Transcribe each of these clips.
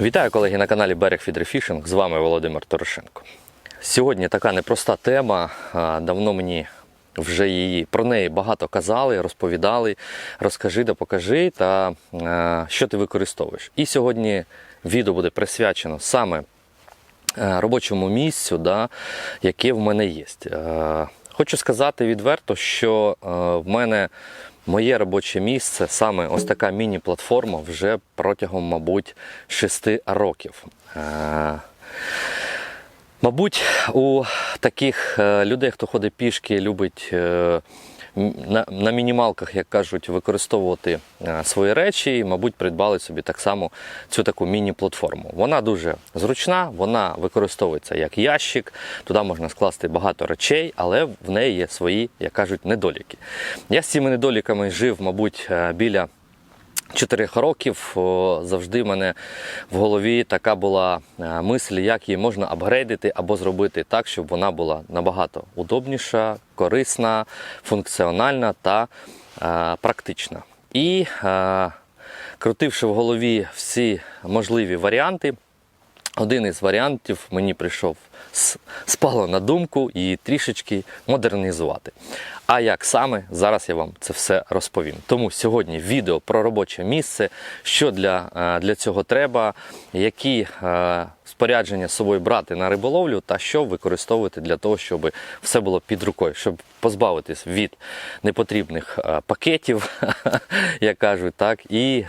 Вітаю колеги на каналі Берег Фідерфішинг. З вами Володимир Торошенко. Сьогодні така непроста тема. Давно мені вже її про неї багато казали, розповідали. Розкажи да покажи та що ти використовуєш. І сьогодні відео буде присвячено саме робочому місцю, да, яке в мене є. Хочу сказати відверто, що в мене моє робоче місце саме ось така міні-платформа вже протягом, мабуть, 6 років. Е, Мабуть, у таких е, людей, хто ходить пішки, любить е, на, на мінімалках, як кажуть, використовувати е, свої речі, і, мабуть, придбали собі так само цю таку міні-платформу. Вона дуже зручна, вона використовується як ящик, туди можна скласти багато речей, але в неї є свої, як кажуть, недоліки. Я з цими недоліками жив, мабуть, е, біля. Чотирьох років завжди в мене в голові така була е, мисль, як її можна апгрейдити або зробити так, щоб вона була набагато удобніша, корисна, функціональна та е, практична. І е, крутивши в голові всі можливі варіанти, один із варіантів мені прийшов спало на думку і трішечки модернізувати. А як саме зараз я вам це все розповім. Тому сьогодні відео про робоче місце, що для, е, для цього треба, які е, спорядження з собою брати на риболовлю та що використовувати для того, щоб все було під рукою, щоб позбавитись від непотрібних е, пакетів, як кажуть, так, і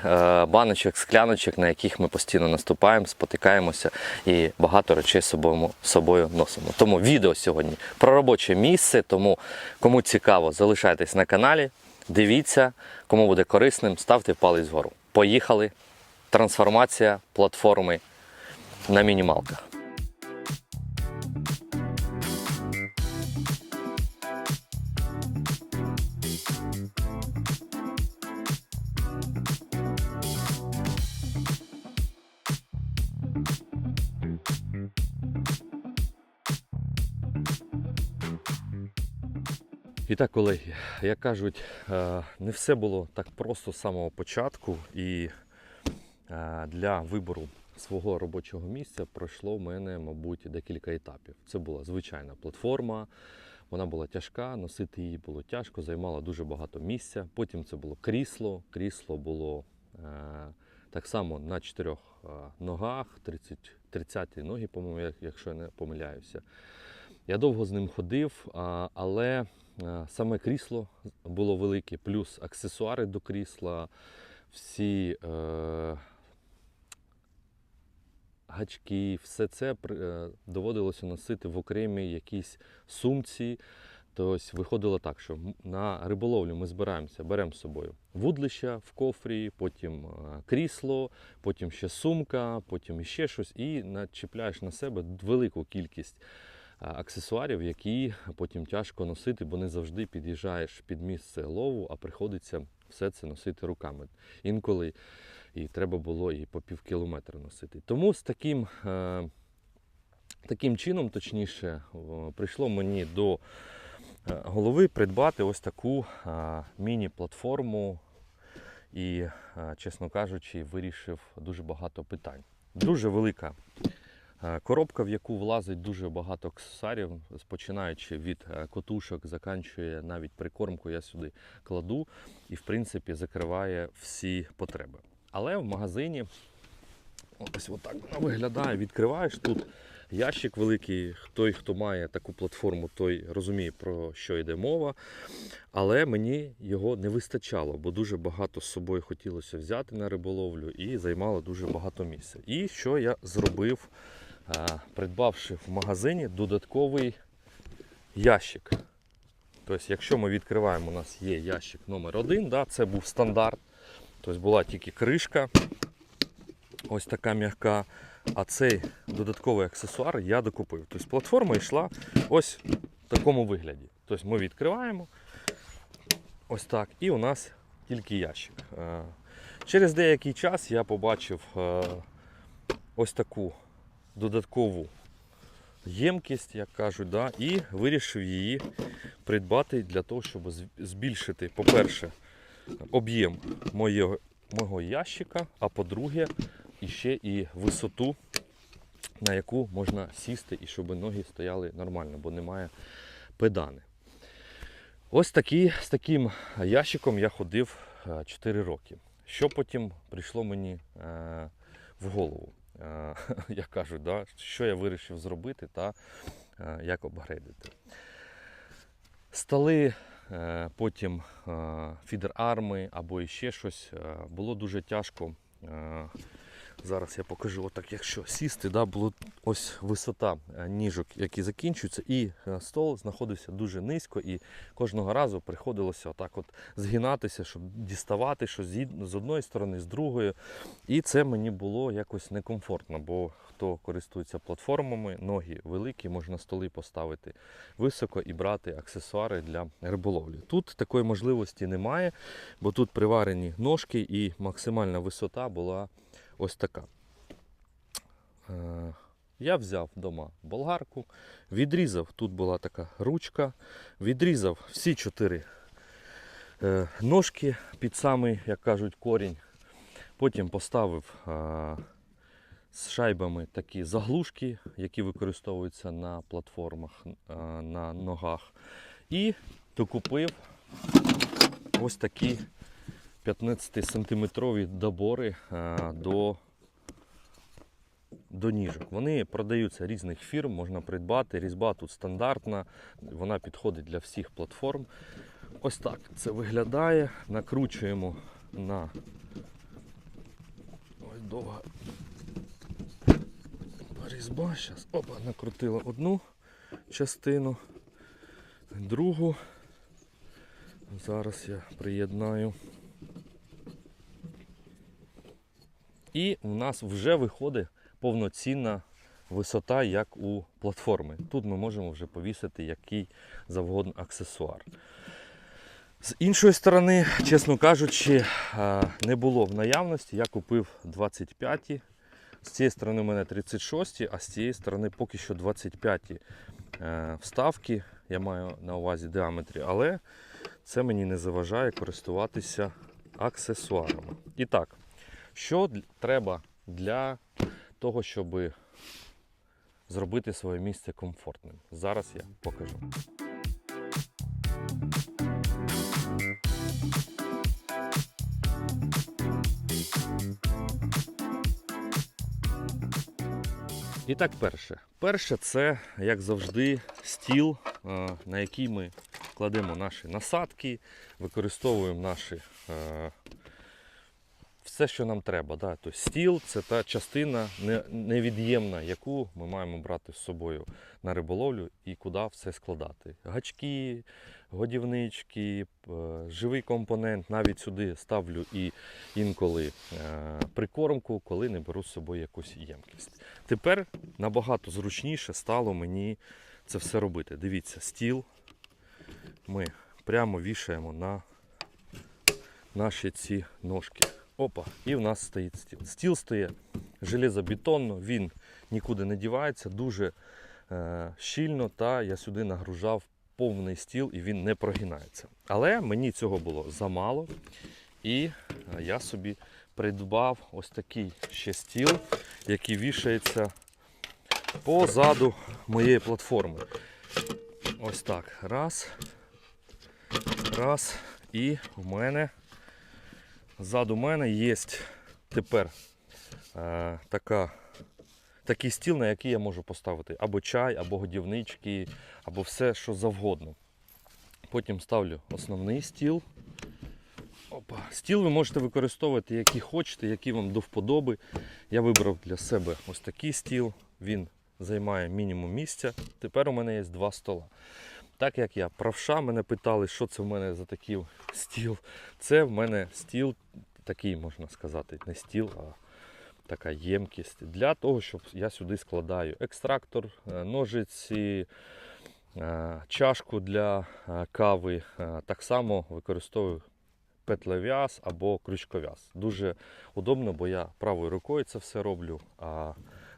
баночок, скляночок, на яких ми постійно наступаємо, спотикаємося і багато речей собою, з собою носимо. Тому відео сьогодні про робоче місце. Тому кому цікаво, залишайтесь на каналі, дивіться, кому буде корисним, ставте палець вгору. Поїхали! Трансформація платформи на мінімалках. І так, колеги, як кажуть, е, не все було так просто з самого початку, і е, для вибору свого робочого місця пройшло в мене, мабуть, декілька етапів. Це була звичайна платформа, вона була тяжка, носити її було тяжко, займала дуже багато місця. Потім це було крісло. Крісло було е, так само на чотирьох ногах, 30, 30 ноги, по-моєму, якщо я не помиляюся. Я довго з ним ходив, але саме крісло було велике, плюс аксесуари до крісла, всі е, гачки, все це е, доводилося носити в окремій якійсь сумці. Тобто виходило так, що на риболовлю ми збираємося, беремо з собою вудлища в кофрі, потім е, крісло, потім ще сумка, потім ще щось, і начіпляєш на себе велику кількість аксесуарів, які потім тяжко носити, бо не завжди під'їжджаєш під місце лову, а приходиться все це носити руками. Інколи і треба було і по пів кілометра носити. Тому з таким, е, таким чином, точніше, прийшло мені до е, голови придбати ось таку е, міні-платформу. І, е, чесно кажучи, вирішив дуже багато питань. Дуже велика Е, Коробка, в яку влазить дуже багато аксесуарів, починаючи від е, котушок, заканчує навіть прикормку, я сюди кладу і, в принципі, закриває всі потреби. Але в магазині ось отак вона виглядає. Відкриваєш тут ящик великий. Той, хто має таку платформу, той розуміє, про що йде мова. Але мені його не вистачало, бо дуже багато з собою хотілося взяти на риболовлю і займало дуже багато місця. І що я зробив? Придбавши в магазині додатковий ящик. Тобто, якщо ми відкриваємо, у нас є ящик номер один, да, це був стандарт. Тобто була тільки кришка, ось така м'яка. А цей додатковий аксесуар я докупив. Тобто платформа йшла ось в такому вигляді. Тобто ми відкриваємо ось так, і у нас тільки ящик. Через деякий час я побачив е, ось таку додаткову ємкість, як кажуть, да, і вирішив її придбати для того, щоб збільшити, по-перше, об'єм моєго, мого ящика, а по-друге, ще і висоту, на яку можна сісти і щоб ноги стояли нормально, бо немає педани. Ось такі, з таким ящиком я ходив 4 роки. Що потім прийшло мені е, в голову? Як кажуть, да? що я вирішив зробити та е, як обгрейдити. Столи, е, потім е, фідер-арми або ще щось було дуже тяжко. Зараз я покажу, отак, якщо сісти, да, було ось висота е, ніжок, які закінчуються, і е, стол знаходився дуже низько, і кожного разу приходилося отак от згинатися, щоб діставати щось з одної сторони, з другої. І це мені було якось некомфортно, бо хто користується платформами, ноги великі, можна столи поставити високо і брати аксесуари для риболовлі. Тут такої можливості немає, бо тут приварені ножки і максимальна висота була ось така. Е, Я взяв вдома болгарку, відрізав, тут була така ручка, відрізав всі чотири е, ножки під самий, як кажуть, корінь. Потім поставив е, з шайбами такі заглушки, які використовуються на платформах, на ногах. І докупив ось такі 15-сантиметрові добори до, до ніжок. Вони продаються різних фірм, можна придбати. Різьба тут стандартна, вона підходить для всіх платформ. Ось так це виглядає. Накручуємо на ось довга різьба. Зараз опа, накрутила одну частину, другу. Зараз я приєднаю. І у нас вже виходить повноцінна висота, як у платформи. Тут ми можемо вже повісити який завгодно аксесуар. З іншої сторони, чесно кажучи, е, не було в наявності. Я купив 25. З цієї сторони у мене 36, а з цієї сторони поки що 25 е, вставки. Я маю на увазі діаметрі, але це мені не заважає користуватися аксесуарами. І так, що треба для того, щоб зробити своє місце комфортним? Зараз я покажу. І так, перше. Перше, це, як завжди, стіл, е, на який ми кладемо наші насадки, використовуємо наші е, все, що нам треба. Да? Тобто стіл це та частина невід'ємна, яку ми маємо брати з собою на риболовлю і куди все складати. Гачки, годівнички, живий компонент. Навіть сюди ставлю і інколи е, прикормку, коли не беру з собою якусь ємкість. Тепер набагато зручніше стало мені це все робити. Дивіться, стіл ми прямо вішаємо на наші ці ножки. Опа, і в нас стоїть стіл. Стіл стає железобетонно, він нікуди не дівається, дуже е, щільно, та я сюди нагружав повний стіл і він не прогинається. Але мені цього було замало. І е, я собі придбав ось такий ще стіл, який вішається позаду моєї платформи. Ось так. Раз. Раз. І в мене ззаду мене є тепер е, така, такий стіл, на який я можу поставити або чай, або годівнички, або все, що завгодно. Потім ставлю основний стіл. Опа. Стіл ви можете використовувати, який хочете, який вам до вподоби. Я вибрав для себе ось такий стіл. Він займає мінімум місця. Тепер у мене є два стола. Так як я правша, мене питали, що це в мене за такий стіл. Це в мене стіл, такий можна сказати, не стіл, а така ємкість для того, щоб я сюди складаю екстрактор, е, ножиці, е, чашку для е, кави. Так само використовую петлев'яз або крючков'яз. Дуже удобно, бо я правою рукою це все роблю,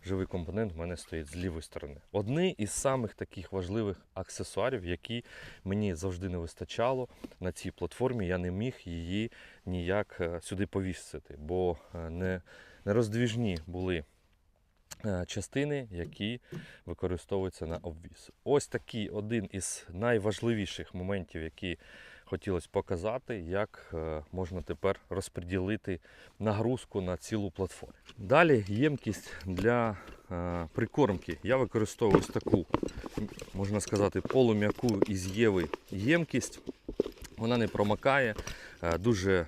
живий компонент в мене стоїть з лівої сторони. Одні із самих таких важливих аксесуарів, які мені завжди не вистачало на цій платформі, я не міг її ніяк е, сюди повісити, бо е, не, нероздвіжні були е, частини, які використовуються на обвіз. Ось такий один із найважливіших моментів, які хотілося показати, як е, можна тепер розподілити нагрузку на цілу платформу. Далі ємкість для е, прикормки. Я використовую ось таку, можна сказати, полум'яку із єви ємкість. Вона не промакає, е, дуже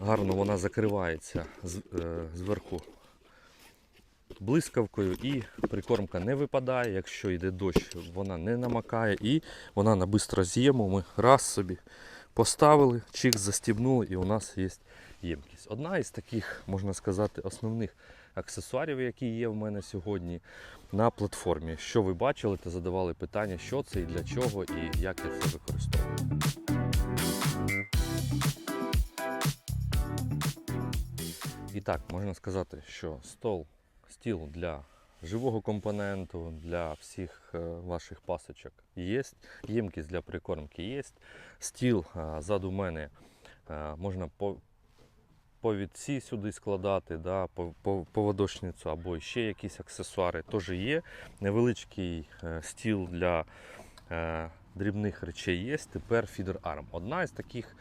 гарно вона закривається зверху блискавкою і прикормка не випадає. Якщо йде дощ, вона не намакає і вона на бистроз'єму. Ми раз собі поставили, чих застібнули і у нас є ємкість. Одна із таких, можна сказати, основних аксесуарів, які є в мене сьогодні на платформі. Що ви бачили та задавали питання, що це і для чого, і як я це використовую. І так, можна сказати, що стол, стіл для живого компоненту, для всіх е, ваших пасочок є. Ємкість для прикормки є. Стіл е, ззаду мене е, можна по, повідці сюди складати, да, по- по- поводочницю або ще якісь аксесуари теж є. Невеличкий стіл для дрібних речей є. Тепер фідер-арм. Одна із таких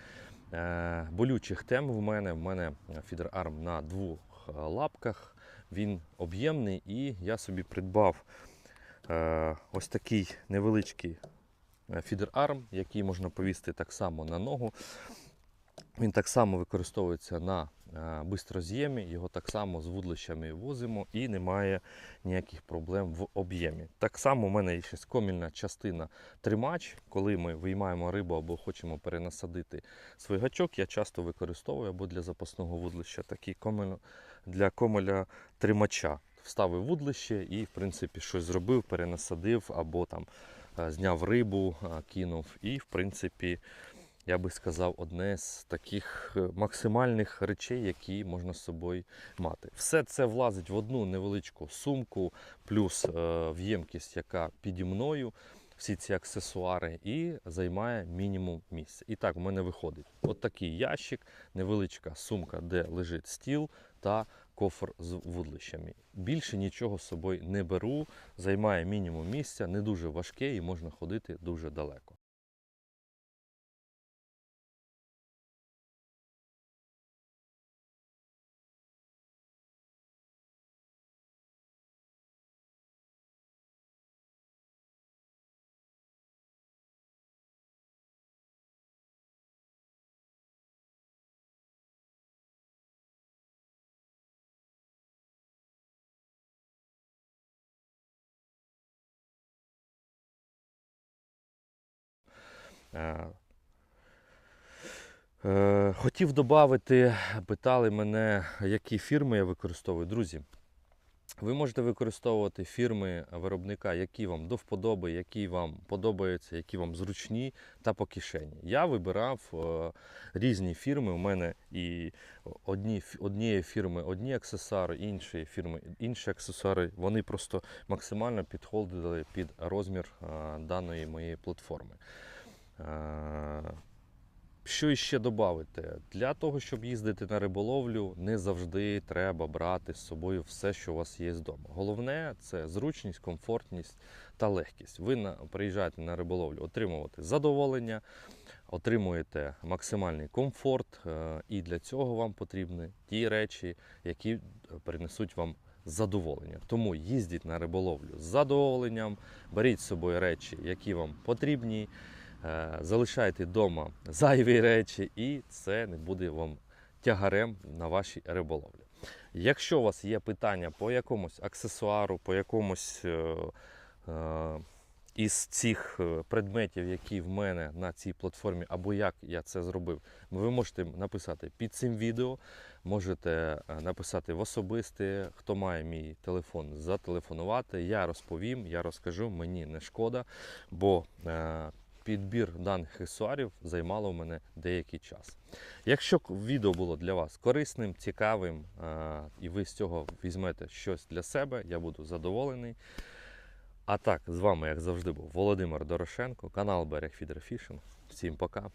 болючих тем в мене. В мене фідер-арм на двох лапках. Він об'ємний і я собі придбав е, ось такий невеличкий е, фідер-арм, який можна повісти так само на ногу. Він так само використовується на е, бистроз'ємі, його так само з вудлищами возимо і немає ніяких проблем в об'ємі. Так само у мене є ще комільна частина тримач. Коли ми виймаємо рибу або хочемо перенасадити свій гачок, я часто використовую або для запасного вудлища такий комель для комеля тримача. Вставив вудлище і, в принципі, щось зробив, перенасадив або там е, зняв рибу, е, кинув. І, в принципі, я би сказав, одне з таких е, максимальних речей, які можна з собою мати. Все це влазить в одну невеличку сумку, плюс е, в ємкість, яка піді мною, всі ці аксесуари, і займає мінімум місця. І так, в мене виходить от ящик, невеличка сумка, де лежить стіл та кофр з вудлищами. Більше нічого з собою не беру, займає мінімум місця, не дуже важке і можна ходити дуже далеко. Хотів додати, питали мене, які фірми я використовую. Друзі, ви можете використовувати фірми виробника, які вам до вподоби, які вам подобаються, які вам зручні та по кишені. Я вибирав е, різні фірми. У мене і одні, однієї фірми одні аксесуари, іншої фірми інші аксесуари. Вони просто максимально підходили під розмір е, даної моєї платформи. Е, Що іще додати? Для того, щоб їздити на риболовлю, не завжди треба брати з собою все, що у вас є вдома. Головне це зручність, комфортність та легкість. Ви на, приїжджаєте на риболовлю отримувати задоволення, отримуєте максимальний комфорт, е, і для цього вам потрібні ті речі, які принесуть вам задоволення. Тому їздіть на риболовлю з задоволенням, беріть з собою речі, які вам потрібні. Е, залишайте вдома зайві речі, і це не буде вам тягарем на вашій риболовлі. Якщо у вас є питання по якомусь аксесуару, по якомусь е, е, із цих предметів, які в мене на цій платформі, або як я це зробив, ви можете написати під цим відео, можете написати в особисте, хто має мій телефон, зателефонувати. Я розповім, я розкажу, мені не шкода, бо підбір даних аксесуарів займало в мене деякий час. Якщо відео було для вас корисним, цікавим, і ви з цього візьмете щось для себе, я буду задоволений. А так, з вами, як завжди, був Володимир Дорошенко, канал Берег Фідерфішинг. Всім пока.